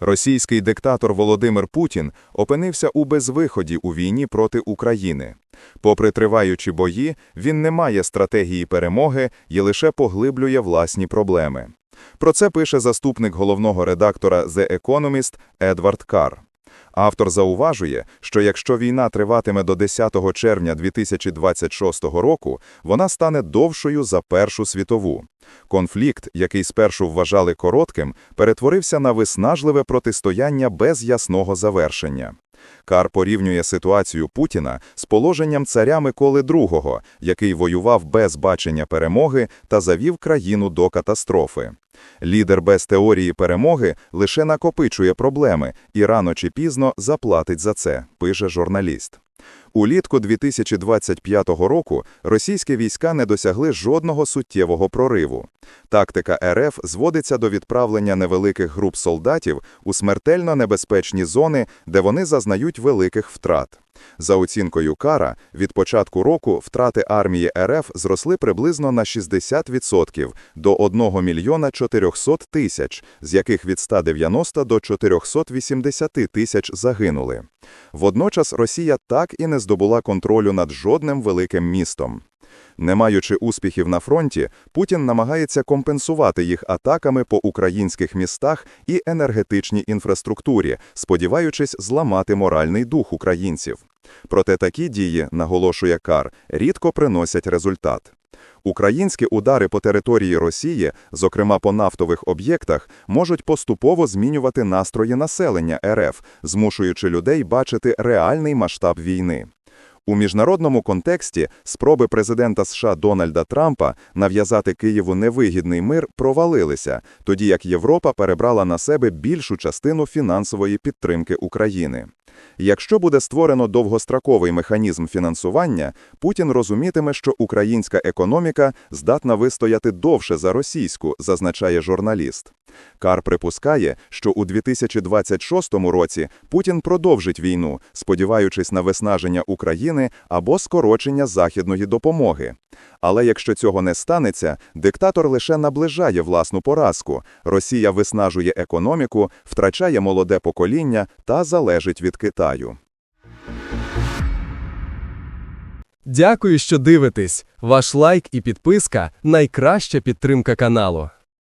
Російський диктатор Володимир Путін опинився у безвиході у війні проти України. Попри триваючі бої, він не має стратегії перемоги і лише поглиблює власні проблеми. Про це пише заступник головного редактора The Economist Едвард Карр. Автор зауважує, що якщо війна триватиме до 10 червня 2026 року, вона стане довшою за Першу світову. Конфлікт, який спершу вважали коротким, перетворився на виснажливе протистояння без ясного завершення. Кар порівнює ситуацію Путіна з положенням царя Миколи II, який воював без бачення перемоги та завів країну до катастрофи. Лідер без теорії перемоги лише накопичує проблеми і рано чи пізно заплатить за це, пише журналіст. Улітку 2025 року російські війська не досягли жодного суттєвого прориву. Тактика РФ зводиться до відправлення невеликих груп солдатів у смертельно небезпечні зони, де вони зазнають великих втрат. За оцінкою Кара, від початку року втрати армії РФ зросли приблизно на 60% до 1 мільйона 400 тисяч, з яких від 190 до 480 тисяч загинули. Водночас Росія так і не здобула контролю над жодним великим містом. Не маючи успіхів на фронті, Путін намагається компенсувати їх атаками по українських містах і енергетичній інфраструктурі, сподіваючись зламати моральний дух українців. Проте такі дії, наголошує Кар, рідко приносять результат. Українські удари по території Росії, зокрема по нафтових об'єктах, можуть поступово змінювати настрої населення РФ, змушуючи людей бачити реальний масштаб війни. У міжнародному контексті спроби президента США Дональда Трампа нав'язати Києву невигідний мир провалилися, тоді як Європа перебрала на себе більшу частину фінансової підтримки України. Якщо буде створено довгостроковий механізм фінансування, Путін розумітиме, що українська економіка здатна вистояти довше за російську, зазначає журналіст. Кар припускає, що у 2026 році Путін продовжить війну, сподіваючись на виснаження України або скорочення західної допомоги. Але якщо цього не станеться, диктатор лише наближає власну поразку. Росія виснажує економіку, втрачає молоде покоління та залежить від Китаю. Дякую, що дивитесь. Ваш лайк і підписка найкраща підтримка каналу.